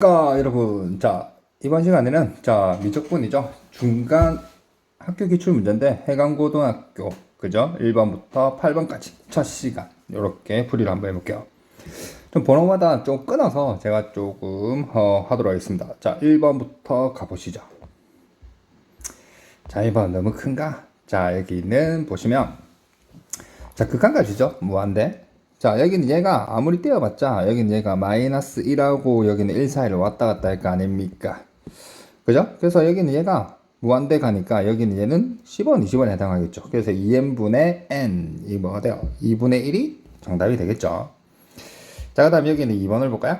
안녕하십니까 여러분. 자 이번 시간에는 자 미적분이죠. 중간 학교 기출 문제인데 해강고등학교 그죠? 1번부터 8번까지 첫 시간. 이렇게 풀이를 한번 해볼게요. 좀 번호마다 좀 끊어서 제가 조금 어, 하도록 하겠습니다. 자 1번부터 가보시죠. 자 1번 너무 큰가? 자 여기 는 보시면. 자 극한값이죠? 무한대 자 여기는 얘가 아무리 떼어봤자 여기는 얘가 마이너스 1하고 여기는 1 사이를 왔다 갔다 할 거 아닙니까 그죠? 그래서 여기는 얘가 무한대 가니까 여기는 얘는 10원, 20원에 해당하겠죠. 그래서 2n분의 n 이 뭐가 돼요? 2분의 1이 정답이 되겠죠. 자, 그 다음 여기는 2번을 볼까요?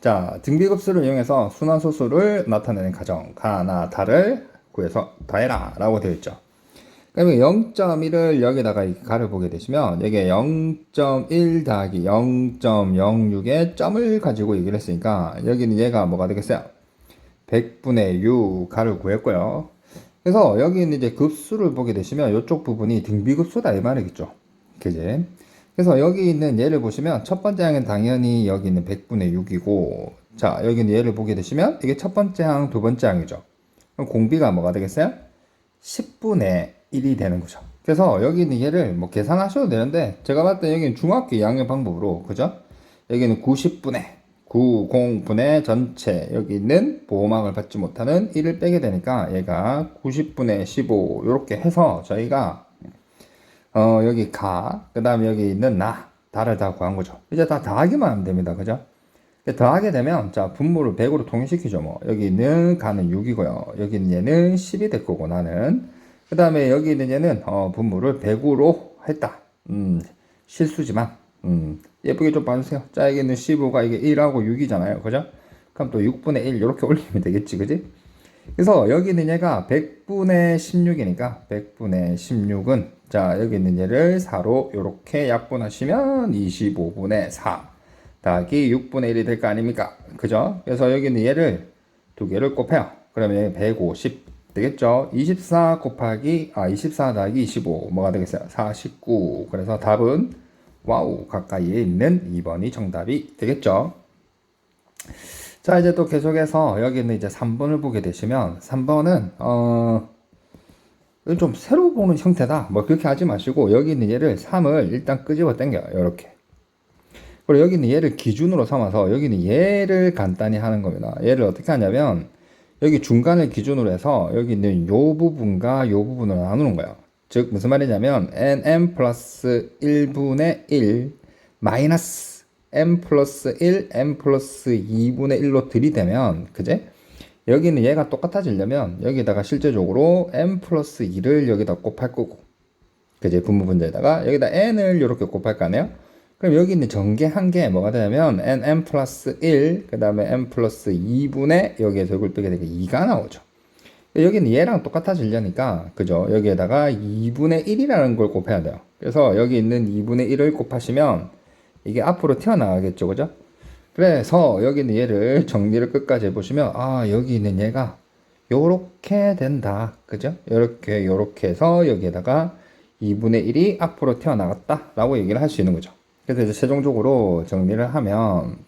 자, 등비급수를 이용해서 순환소수를 나타내는 가정 하나, 다를 구해서 더해라 라고 되어 있죠. 그러면 0.1을 여기다가 이 가를 보게 되시면 여기에 0.1 더하기 0.06의 점을 가지고 얘기를 했으니까 여기는 얘가 뭐가 되겠어요? 100분의 6 가를 구했고요. 그래서 여기는 이제 급수를 보게 되시면 이쪽 부분이 등비급수다 이 말이겠죠. 그지? 그래서 여기 있는 얘를 보시면 첫 번째 항은 당연히 여기 있는 100분의 6이고 자 여기는 얘를 보게 되시면 이게 첫 번째 항, 두 번째 항이죠. 그럼 공비가 뭐가 되겠어요? 10분의 1이 되는 거죠. 그래서 여기 있는 얘를 뭐 계산하셔도 되는데 제가 봤을 때 여기는 중학교 2학년 방법으로 그죠? 여기는 90분의 90분의 전체 여기 있는 보호막을 받지 못하는 1을 빼게 되니까 얘가 90분의 15 이렇게 해서 저희가 어 여기 가, 그 다음에 여기 있는 나, 다를 다 구한 거죠. 이제 다 더하기만 하면 됩니다. 그죠? 더하게 되면 자 분모를 100으로 통일시키죠. 뭐 여기 있는 가는 6이고요. 여기 있는 얘는 10이 될 거고 나는 그 다음에 여기 있는 얘는 어, 분모를 100으로 했다. 음, 실수지만 음, 예쁘게 좀 봐주세요. 자, 여기는 15가 이게 1하고 6이잖아요. 그죠? 그럼 또 6분의 1 이렇게 올리면 되겠지. 그지? 그래서 여기 있는 얘가 100분의 16이니까 100분의 16은 자, 여기 있는 얘를 4로 이렇게 약분하시면 25분의 4 더하기 6분의 1이 될 거 아닙니까? 그죠? 그래서 여기 있는 얘를 두 개를 곱해요. 그러면 150 되겠죠? 24 곱하기 아, 24 더하기 25 뭐가 되겠어요? 49. 그래서 답은 와우 가까이에 있는 2번이 정답이 되겠죠. 자 이제 또 계속해서 여기는 이제 3번을 보게 되시면 3번은 어. 좀 새로 보는 형태다. 뭐 그렇게 하지 마시고 여기 있는 얘를 3을 일단 끄집어 당겨요. 이렇게. 그리고 여기 있는 얘를 기준으로 삼아서 여기 있는 얘를 간단히 하는 겁니다. 얘를 어떻게 하냐면 여기 중간을 기준으로 해서 여기 있는 요 부분과 요 부분을 나누는 거예요. 즉 무슨 말이냐면 nm 플러스 1분의 1 마이너스 m 플러스 1 m 플러스 2분의 1로 들이대면 그제 여기는 얘가 똑같아지려면 여기다가 실제적으로 m 플러스 2를 여기다 곱할 거고 그제 분모 분자에다가 여기다 n을 이렇게 곱할 거 아니에요 그럼 여기 있는 전개 한 개 뭐가 되냐면 nm 플러스 1 그 다음에 m 플러스 2분의 여기에서 이걸 빼게 되게 2가 나오죠. 여기는 얘랑 똑같아지려니까 그죠? 여기에다가 2분의 1이라는 걸 곱해야 돼요. 그래서 여기 있는 2분의 1을 곱하시면 이게 앞으로 튀어나가겠죠 그죠? 그래서 여기 있는 얘를 정리를 끝까지 해보시면 아 여기 있는 얘가 요렇게 된다 그죠? 요렇게 요렇게 해서 여기에다가 2분의 1이 앞으로 튀어나갔다 라고 얘기를 할 수 있는 거죠 그래서 이제 최종적으로 정리를 하면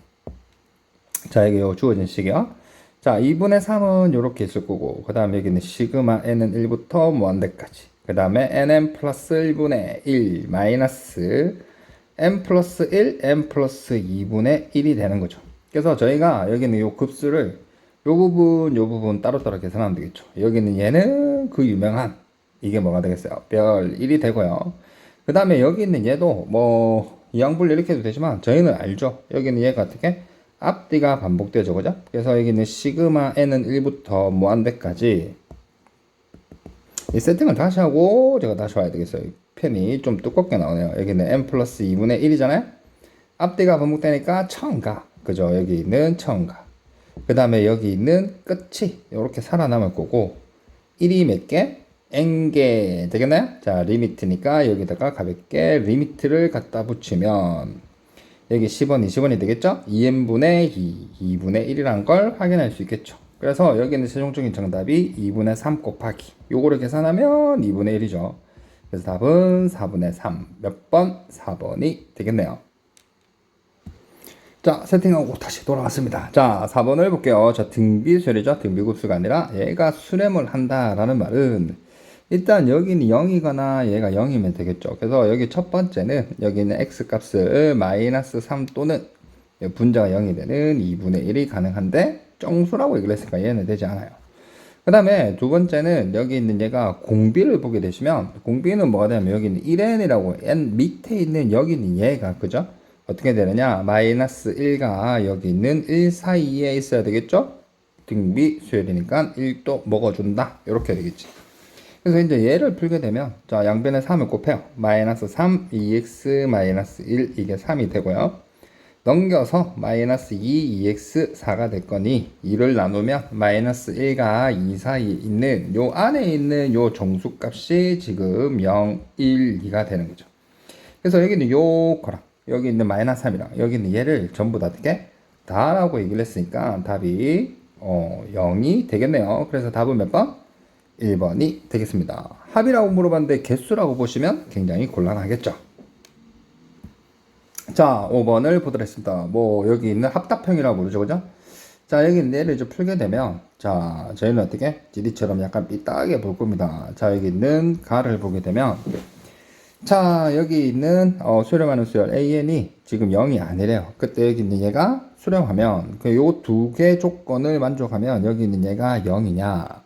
자 이게 요 주어진 식이요 자, 2분의 3은 이렇게 있을 거고, 그 다음에 여기는 시그마 n은 1부터 무한대까지. 그 다음에 nm 플러스 1분의 1 마이너스 m 플러스 1, m 플러스 2분의 1이 되는 거죠. 그래서 저희가 여기는 이 급수를 요 부분, 요 부분 따로따로 계산하면 되겠죠. 여기는 얘는 그 유명한 이게 뭐가 되겠어요? 별 1이 되고요. 그 다음에 여기 있는 얘도 뭐 이항분리 이렇게 해도 되지만 저희는 알죠. 여기는 얘가 어떻게? 앞뒤가 반복되죠, 그죠? 그래서 여기는 시그마 n은 1부터 무한대까지 이 세팅을 다시 하고 제가 다시 와야 되겠어요. 펜이 좀 두껍게 나오네요. 여기는 n 플러스 2분의 1이잖아요. 앞뒤가 반복되니까 처음가, 그죠? 여기 있는 처음가. 그 다음에 여기 있는 끝이 이렇게 살아남을 거고 1이 몇 개? N개 되겠나요? 자, 리미트니까 여기다가 가볍게 리미트를 갖다 붙이면 여기 10원, 20원이 되겠죠? 2n분의 2, 2분의 1이라는 걸 확인할 수 있겠죠. 그래서 여기는 최종적인 정답이 2분의 3 곱하기 요거를 계산하면 2분의 1이죠. 그래서 답은 4분의 3. 몇 번? 4번이 되겠네요. 자, 세팅하고 다시 돌아왔습니다. 자, 4번을 볼게요. 자, 등비수열이죠. 등비급수가 아니라 얘가 수렴을 한다 라는 말은 일단 여기는 0이거나 얘가 0이면 되겠죠. 그래서 여기 첫 번째는 여기는 x 값을 마이너스 3 또는 분자가 0이 되는 2분의 1이 가능한데 정수라고 얘기를 했으니까 얘는 되지 않아요. 그 다음에 두 번째는 여기 있는 얘가 공비를 보게 되시면 공비는 뭐가 되냐면 여기 있는 1n이라고 n 밑에 있는 여기 있는 얘가 그죠? 어떻게 되느냐 마이너스 1과 여기 있는 1 사이에 있어야 되겠죠? 등비 수열이니까 1도 먹어준다 이렇게 되겠지. 그래서 이제 얘를 풀게 되면 자 양변에 3을 곱해요. 마이너스 3 2x 마이너스 1 이게 3이 되고요. 넘겨서 마이너스 2 2x 4가 될 거니 2를 나누면 마이너스 1과 2 사이에 있는 요 안에 있는 요 정수값이 지금 0, 1, 2가 되는 거죠. 그래서 여기는 요 거랑 여기 있는 마이너스 3이랑 여기 있는 얘를 전부 다 어떻게 다라고 얘기를 했으니까 답이 어, 0이 되겠네요. 그래서 답은 몇 번? 1번이 되겠습니다. 합이라고 물어봤는데 개수라고 보시면 굉장히 곤란하겠죠. 자, 5번을 보도록 했습니다. 뭐, 여기 있는 합답형이라고 부르죠. 그죠? 자, 여기 얘를 좀 풀게 되면, 자, 저희는 어떻게? 지리처럼 약간 삐딱하게 볼 겁니다. 자, 여기 있는 가를 보게 되면, 자, 여기 있는, 어, 수렴하는 수열 AN이 지금 0이 아니래요. 그때 여기 있는 얘가 수렴하면, 그 요 두 개 조건을 만족하면, 여기 있는 얘가 0이냐?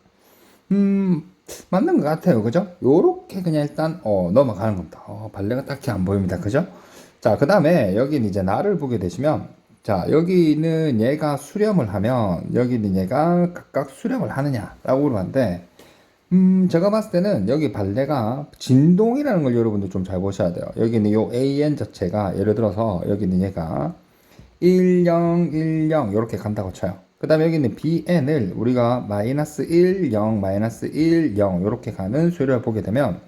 음, 맞는 것 같아요. 그죠? 요렇게 그냥 일단, 어, 넘어가는 겁니다. 어, 발레가 딱히 안 보입니다. 그죠? 자, 그 다음에 여기는 이제 나를 보게 되시면, 자, 여기 있는 얘가 수렴을 하면, 여기 있는 얘가 각각 수렴을 하느냐라고 물어봤는데, 음, 제가 봤을 때는 여기 발레가 진동이라는 걸 여러분들 좀 잘 보셔야 돼요. 여기 있는 요 AN 자체가 예를 들어서 여기 있는 얘가 10, 10 이렇게 간다고 쳐요. 그 다음에 여기 있는 BN을 우리가 마이너스 1, 0, 마이너스 1, 0 이렇게 가는 수열을 보게 되면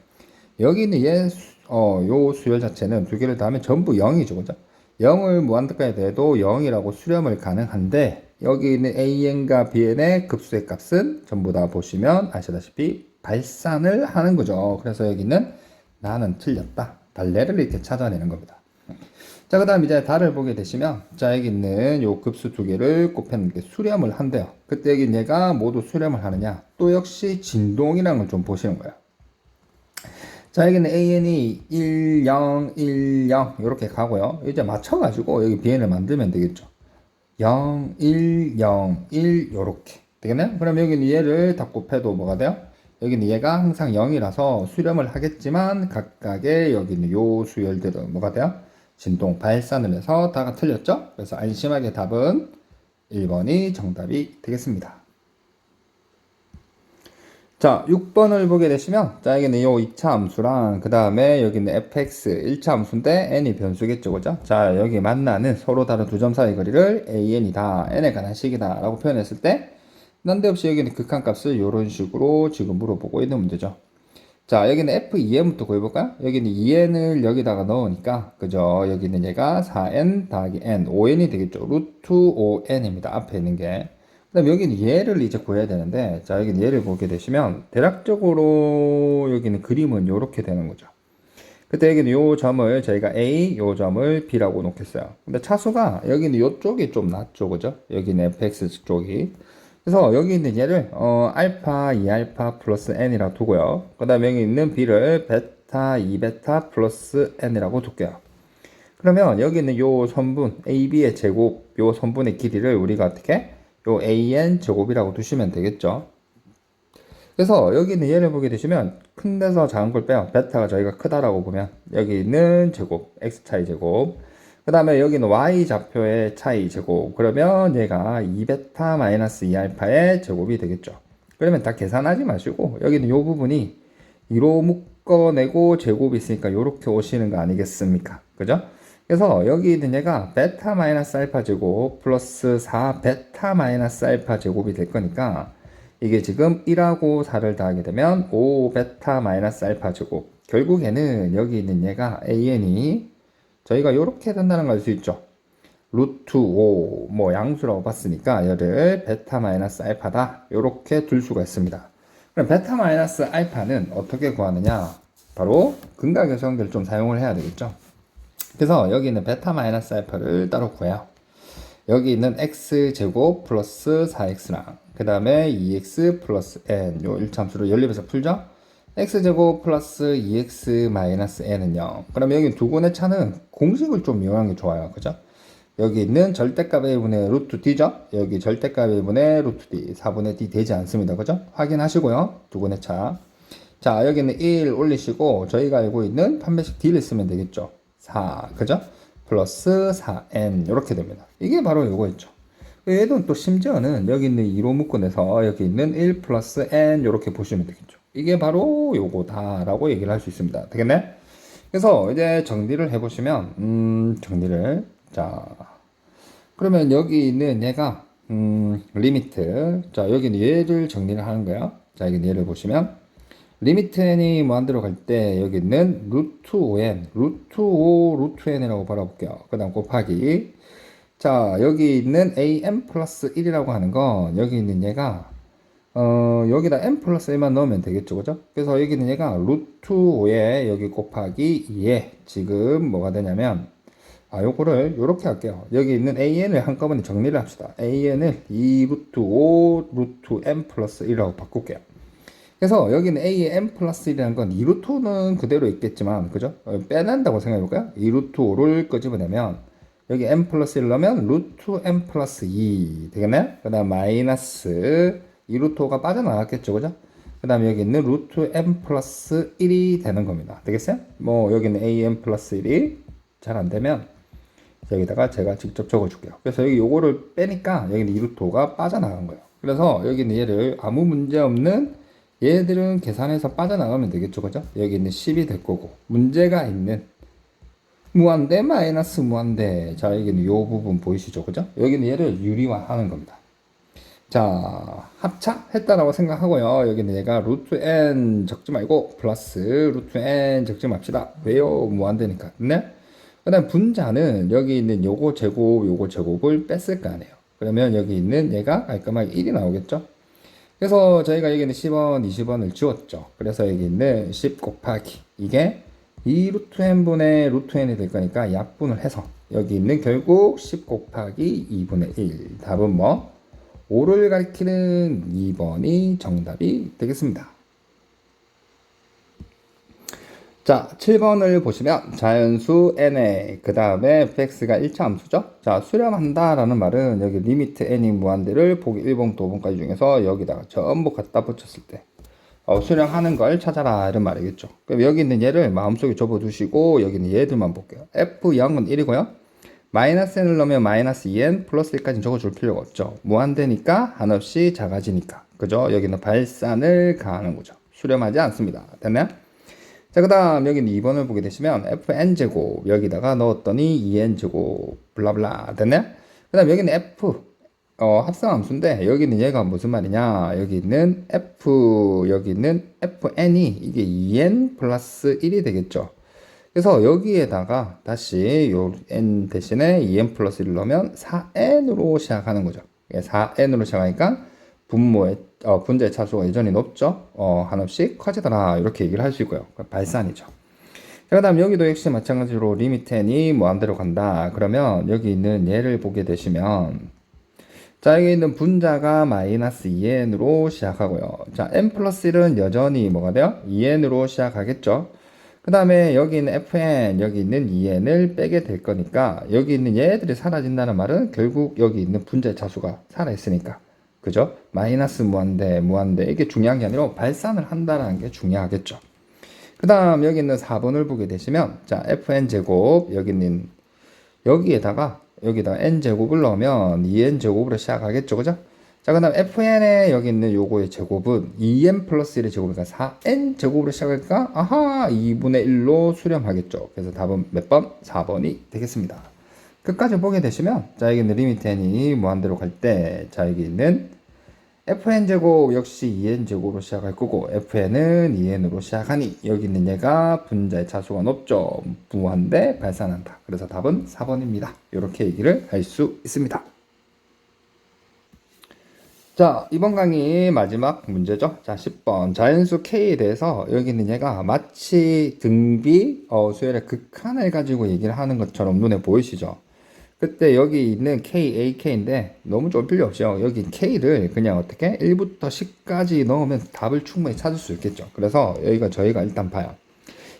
여기 있는 얘, 어, 요 수열 자체는 두 개를 더하면 전부 0이죠. 그죠? 0을 무한대까지 돼도 0이라고 수렴을 가능한데 여기 있는 AN과 BN의 급수의 값은 전부 다 보시면 아시다시피 발산을 하는 거죠. 그래서 여기는 나는 틀렸다. 발레를 이렇게 찾아내는 겁니다. 자, 그 다음 이제 달을 보게 되시면, 자, 여기 있는 요 급수 두 개를 곱했는데 수렴을 한대요. 그때 여기 얘가 모두 수렴을 하느냐? 또 역시 진동이라는 걸 좀 보시는 거예요. 자, 여기는 AN이 1, 0, 1, 0 이렇게 가고요. 이제 맞춰가지고 여기 BN을 만들면 되겠죠. 0, 1, 0, 1 요렇게 되겠네요. 그럼 여기는 얘를 다 곱해도 뭐가 돼요? 여기는 얘가 항상 0이라서 수렴을 하겠지만 각각의 여기는 요 수열들은 뭐가 돼요? 진동 발산을 해서 다가 틀렸죠? 그래서 안심하게 답은 1번이 정답이 되겠습니다. 자, 6번을 보게 되시면, 자, 여기는 요 2차 함수랑, 그 다음에 여기는 fx 1차 함수인데, n이 변수겠죠, 그죠? 자, 여기 만나는 서로 다른 두 점 사이 거리를 an이다, n에 관한 식이다, 라고 표현했을 때, 난데없이 여기는 극한 값을 이런 식으로 지금 물어보고 있는 문제죠. 자, 여기는 f2n부터 구해볼까요? 여기는 2n을 여기다가 넣으니까, 그죠? 여기는 얘가 4n 더하기 n, 5n이 되겠죠. 루트 5n입니다. 앞에 있는 게. 그 다음에 여기는 얘를 이제 구해야 되는데, 자, 여기는 얘를 보게 되시면, 대략적으로 여기는 그림은 이렇게 되는 거죠. 그때 여기는 요 점을 저희가 A, 요 점을 B라고 놓겠어요. 근데 차수가 여기는 요쪽이 좀 낮죠, 그죠? 여기는 fx 쪽이. 그래서 여기 있는 얘를 어, 알파 2알파 플러스 n이라고 두고요. 그 다음에 여기 있는 b를 베타 2베타 플러스 n이라고 둘게요. 그러면 여기 있는 요 선분 ab의 제곱 요 선분의 길이를 우리가 어떻게 요 an 제곱이라고 두시면 되겠죠. 그래서 여기 있는 얘를 보게 되시면 큰 데서 작은 걸 빼요. 베타가 저희가 크다라고 보면 여기 있는 제곱 x 차이 제곱 그 다음에 여기는 y 좌표의 차이 제곱. 그러면 얘가 2베타 마이너스 2알파의 제곱이 되겠죠. 그러면 다 계산하지 마시고 여기는 이 부분이 2로 묶어내고 제곱이 있으니까 이렇게 오시는 거 아니겠습니까? 그죠? 그래서 여기 있는 얘가 베타 마이너스 알파 제곱 플러스 4 베타 마이너스 알파 제곱이 될 거니까 이게 지금 1하고 4를 더하게 되면 5 베타 마이너스 알파 제곱. 결국에는 여기 있는 얘가 an이 저희가 이렇게 된다는 걸 알 수 있죠. 루트 5, 뭐 양수라고 봤으니까 얘를 베타 마이너스 알파다. 이렇게 둘 수가 있습니다. 그럼 베타 마이너스 알파는 어떻게 구하느냐? 바로 근각의 성질을 좀 사용을 해야 되겠죠. 그래서 여기 있는 베타 마이너스 알파를 따로 구해요. 여기 있는 x제곱 플러스 4x랑 그 다음에 2x 플러스 n 요 1참수를 연립해서 풀죠. X제곱 플러스 2x 마이너스 n은 0. 그럼 여기 두 군의 차는 공식을 좀 이용하는 게 좋아요. 그죠? 여기 있는 절대값 a분의 루트 d죠? 여기 절대값 a분의 루트 d 4분의 d 되지 않습니다. 그죠? 확인하시고요. 두 군의 차. 자, 여기는 1 올리시고 저희가 알고 있는 판매식 d를 쓰면 되겠죠. 4. 그죠? 플러스 4n 이렇게 됩니다. 이게 바로 이거였죠. 얘도 또 심지어는 여기 있는 2로 묶어내서 여기 있는 1 플러스 n 이렇게 보시면 되겠죠. 이게 바로 요거다라고 얘기를 할 수 있습니다. 되겠네? 그래서 이제 정리를 해보시면 음 정리를 자 그러면 여기 있는 얘가 음 리미트 자 여기는 얘를 정리를 하는 거예요. 자 여기 얘를 보시면 리미트 n이 무한대로 갈 때 여기 있는 루트 5n 루트 5 루트 n이라고 바라볼게요. 그 다음 곱하기 자 여기 있는 am 플러스 1이라고 하는 건 여기 있는 얘가 어 여기다 m 플러스 1만 넣으면 되겠죠 그죠? 그래서 여기 있는 얘가 루트 5에 여기 곱하기 2에 지금 뭐가 되냐면 아 요거를 요렇게 할게요. 여기 있는 an을 한꺼번에 정리를 합시다. An을 2 루트 5 루트 m 플러스 1이라고 바꿀게요. 그래서 여기는 a의 m 플러스 1이라는 건 2루트 5는 그대로 있겠지만 그죠? 어, 빼낸다고 생각해볼까요? 2루트 5를 끄집어내면 여기 m 플러스 1 넣으면 루트 m 플러스 2 되겠나요? 그 다음 마이너스 2루트 5가 빠져나갔겠죠 그죠? 그 다음에 여기 있는 루트 m 플러스 1이 되는 겁니다 되겠어요? 뭐 여기는 am 플러스 1이 잘 안되면 여기다가 제가 직접 적어줄게요 그래서 여기 요거를 빼니까 여기는 2루트 5가 빠져나간 거예요 그래서 여기는 얘를 아무 문제 없는 얘들은 계산해서 빠져나가면 되겠죠 그죠? 여기 있는 10이 될 거고 문제가 있는 무한대 마이너스 무한대 자 여기는 요 부분 보이시죠 그죠 여기는 얘를 유리화 하는 겁니다 자 합차했다라고 생각하고요. 여기는 얘가 루트 n 적지 말고 플러스 루트 n 적지 맙시다. 왜요? 무한대니까. 네? 그 다음 분자는 여기 있는 요거 제곱 요거 제곱을 뺐을 거 아니에요. 그러면 여기 있는 얘가 깔끔하게 1이 나오겠죠? 그래서 저희가 여기는 10원 20원을 지웠죠. 그래서 여기 있는 10 곱하기 이게 2 루트 n분의 루트 n이 될 거니까 약분을 해서 여기 있는 결국 10 곱하기 2분의 1 답은 뭐 5를 가리키는 2번이 정답이 되겠습니다. 자, 7번을 보시면 자연수 n에 그 다음에 fx가 1차 함수죠. 자, 수렴한다라는 말은 여기 리미트 n이 무한대를 보기 1번, 2번까지 중에서 여기다가 전부 갖다 붙였을 때 어, 수령하는 걸 찾아라 이런 말이겠죠. 그럼 여기 있는 얘를 마음속에 접어두시고 여기 있는 얘들만 볼게요. F0은 1이고요. 마이너스 n을 넣으면 마이너스 2n 플러스 1까지 적어줄 필요가 없죠. 무한대니까 한없이 작아지니까. 그죠? 여기는 발산을 가하는 거죠. 수렴하지 않습니다. 됐나요? 자, 그 다음 여기는 2번을 보게 되시면 fn제곱 여기다가 넣었더니 2n제곱 블라블라 됐나요? 그 다음 여기는 f 어, 합성함수인데 여기는 얘가 무슨 말이냐 여기 있는 f 여기 있는 fn이 이게 2n 플러스 1이 되겠죠 그래서 여기에다가 다시 요 n 대신에 2n 플러스 1을 넣으면 4n으로 시작하는 거죠 4n으로 시작하니까 분모의 어, 분자의 차수가 여전히 높죠 어, 한없이 커지더라 이렇게 얘기를 할 수 있고요 발산이죠 그 다음 여기도 역시 마찬가지로 리미트 n이 무한대로 간다 그러면 여기 있는 얘를 보게 되시면 자, 여기 있는 분자가 마이너스 2n으로 시작하고요. 자, n 플러스 1은 여전히 뭐가 돼요? 2n으로 시작하겠죠. 그 다음에 여기 있는 fn, 여기 있는 2n을 빼게 될 거니까 여기 있는 얘들이 사라진다는 말은 결국 여기 있는 분자의 차수가 살아있으니까. 그죠? 마이너스 무한대, 무한대. 이게 중요한 게 아니라 발산을 한다는 게 중요하겠죠. 그 다음 여기 있는 4번을 보게 되시면 자, fn 제곱, 여기 있는 여기에다가 여기다 n제곱을 넣으면 2n제곱으로 시작하겠죠. 그죠? 자, 그 다음 fn에 여기 있는 요거의 제곱은 2n 플러스 1의 제곱이니까 4n제곱으로 시작할까? 아하, 2분의 1로 수렴하겠죠. 그래서 답은 몇 번? 4번이 되겠습니다. 끝까지 보게 되시면, 자, 여기 있는 리미트 n이 무한대로 갈 때, 자, 여기 있는 fn제곱 역시 2n제곱으로 시작할 거고 fn은 2n으로 시작하니 여기 있는 얘가 분자의 차수가 높죠. 무한대 발산한다. 그래서 답은 4번입니다. 이렇게 얘기를 할 수 있습니다. 자, 이번 강의 마지막 문제죠. 자, 10번. 자연수 K에 대해서 여기 있는 얘가 마치 등비 어, 수열의 극한을 가지고 얘기를 하는 것처럼 눈에 보이시죠? 그때 여기 있는 K, A, K인데 너무 좀 필요 없죠. 여기 K를 그냥 어떻게 1부터 10까지 넣으면 답을 충분히 찾을 수 있겠죠. 그래서 여기가 저희가 일단 봐요.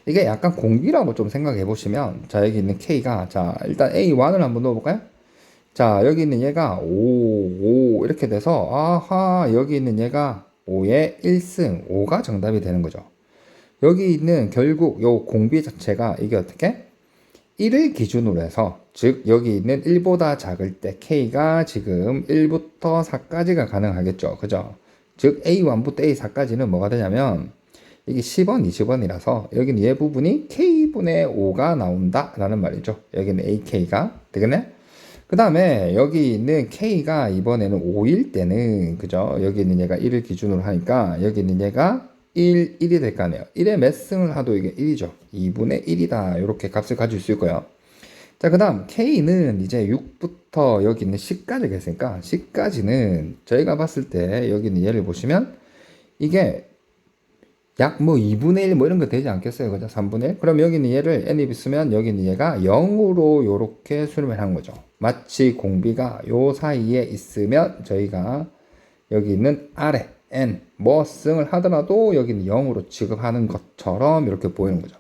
이게 약간 공비라고 좀 생각해 보시면 자 여기 있는 K가 자 일단 A1을 한번 넣어볼까요? 자 여기 있는 얘가 5, 5 이렇게 돼서 아하 여기 있는 얘가 5의 1승 5가 정답이 되는 거죠. 여기 있는 결국 요 공비 자체가 이게 어떻게 1을 기준으로 해서 즉 여기 있는 1보다 작을 때 K가 지금 1부터 4까지가 가능하겠죠. 그죠? 즉 A1부터 A4까지는 뭐가 되냐면 이게 10원, 20원이라서 여기는 얘 부분이 K분의 5가 나온다라는 말이죠. 여기는 AK가 되겠네? 그 다음에 여기 있는 K가 이번에는 5일 때는 그죠? 여기 있는 얘가 1을 기준으로 하니까 여기 있는 얘가 1, 1이 될 거 아니에요. 1의 몇 승을 하도 이게 1이죠. 2분의 1이다. 이렇게 값을 가질 수 있고요. 자, 그 다음 K는 이제 6부터 여기 있는 10까지가 있으니까 10까지는 저희가 봤을 때 여기 있는 얘를 보시면 이게 약 뭐 2분의 1 뭐 이런 거 되지 않겠어요? 그죠? 3분의 1? 그럼 여기 있는 얘를 n이 쓰면 여기 있는 얘가 0으로 요렇게 수렴을 한 거죠. 마치 공비가 요 사이에 있으면 저희가 여기 있는 아래 n 뭐 승을 하더라도 여기는 0으로 취급하는 것처럼 이렇게 보이는 거죠.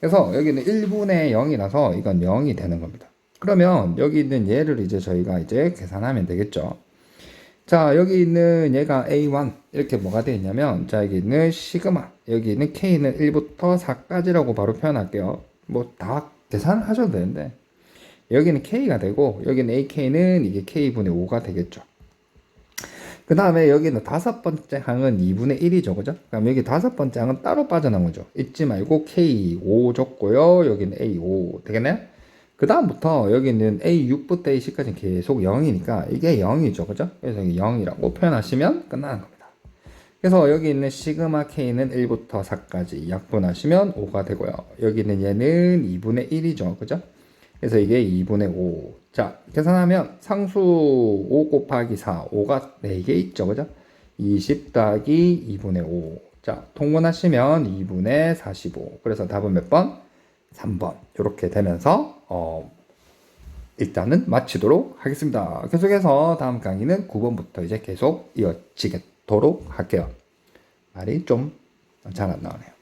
그래서 여기는 1분의 0이라서 이건 0이 되는 겁니다. 그러면 여기 있는 얘를 이제 저희가 이제 계산하면 되겠죠. 자, 여기 있는 얘가 A1 이렇게 뭐가 되어 있냐면 자, 여기 있는 시그마 여기 있는 K는 1부터 4까지라고 바로 표현할게요. 뭐 다 계산하셔도 되는데 여기는 K가 되고 여기는 AK는 이게 K분의 5가 되겠죠. 그 다음에 여기는 다섯 번째 항은 2분의 1이죠. 그죠? 그럼 여기 다섯 번째 항은 따로 빠져나온 거죠. 잊지 말고 K5 줬고요. 여기는 A5 되겠네? 그 다음부터 여기는 A6부터 A10까지 계속 0이니까 이게 0이죠. 그죠? 그래서 이게 0이라고 표현하시면 끝나는 겁니다. 그래서 여기 있는 시그마 K는 1부터 4까지 약분하시면 5가 되고요. 여기 있는 얘는 2분의 1이죠. 그죠? 그래서 이게 2분의 5. 자, 계산하면 상수 5 곱하기 4, 5가 4개 있죠. 그죠? 20 더하기 2분의 5. 자, 통분하시면 2분의 45. 그래서 답은 몇 번? 3번. 이렇게 되면서, 어, 일단은 마치도록 하겠습니다. 계속해서 다음 강의는 9번부터 이제 계속 이어지도록 할게요. 말이 좀 잘 안 나오네요.